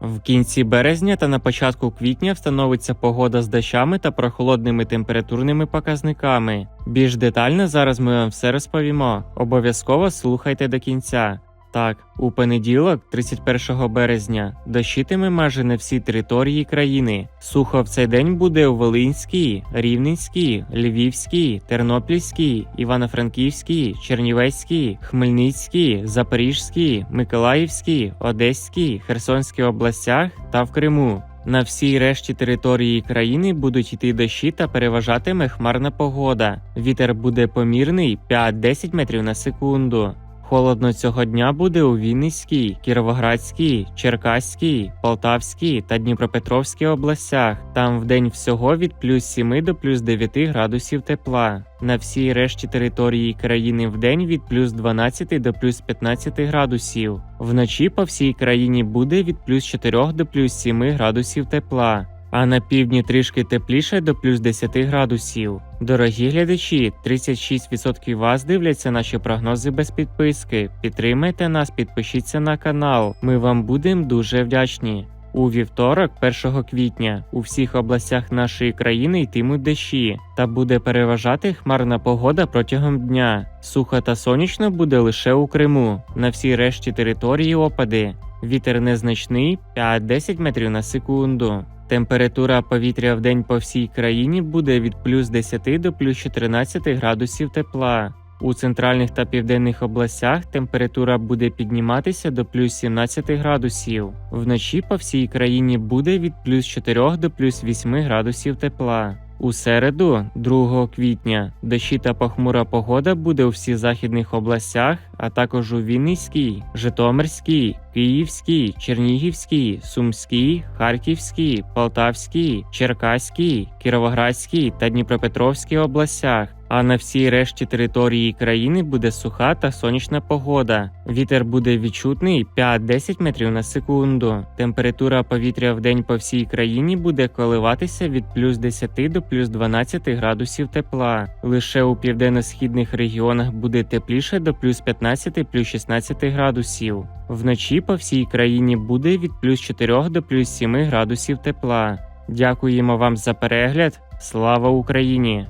В кінці березня та на початку квітня встановиться погода з дощами та прохолодними температурними показниками. Більш детально зараз ми вам все розповімо. Обов'язково слухайте до кінця. Так, у понеділок, 31 березня, дощитиме майже на всій території країни. Сухо в цей день буде у Волинській, Рівненській, Львівській, Тернопільській, Івано-Франківській, Чернівецькій, Хмельницькій, Запорізькій, Миколаївській, Одеській, Херсонській областях та в Криму. На всій решті території країни будуть йти дощі та переважатиме хмарна погода. Вітер буде помірний 5-10 метрів на секунду. Холодно цього дня буде у Вінницькій, Кіровоградській, Черкаській, Полтавській та Дніпропетровській областях. Там вдень всього від плюс 7 до плюс 9 градусів тепла. На всій решті території країни вдень від плюс 12 до плюс 15 градусів. Вночі по всій країні буде від плюс 4 до плюс 7 градусів тепла. А на півдні трішки тепліше до плюс 10 градусів. Дорогі глядачі, 36% вас дивляться наші прогнози без підписки. Підтримайте нас, підпишіться на канал. Ми вам будемо дуже вдячні. У вівторок, 1 квітня, у всіх областях нашої країни йтимуть дощі, та буде переважати хмарна погода протягом дня. Сухо та сонячно буде лише у Криму. На всій решті території опади. Вітер незначний 5-10 метрів на секунду. Температура повітря в день по всій країні буде від плюс 10 до плюс 14 градусів тепла. У центральних та південних областях температура буде підніматися до плюс 17 градусів. Вночі по всій країні буде від плюс 4 до плюс 8 градусів тепла. У середу, 2 квітня, дощі та похмура погода буде у всіх західних областях, а також у Вінницькій, Житомирській, Київській, Чернігівській, Сумській, Харківській, Полтавській, Черкаській, Кіровоградській та Дніпропетровській областях. А на всій решті території країни буде суха та сонячна погода. Вітер буде відчутний 5-10 метрів на секунду. Температура повітря в день по всій країні буде коливатися від плюс 10 до плюс 12 градусів тепла. Лише у південно-східних регіонах буде тепліше до плюс 15 плюс 16 градусів. Вночі по всій країні буде від плюс 4 до плюс 7 градусів тепла. Дякуємо вам за перегляд. Слава Україні!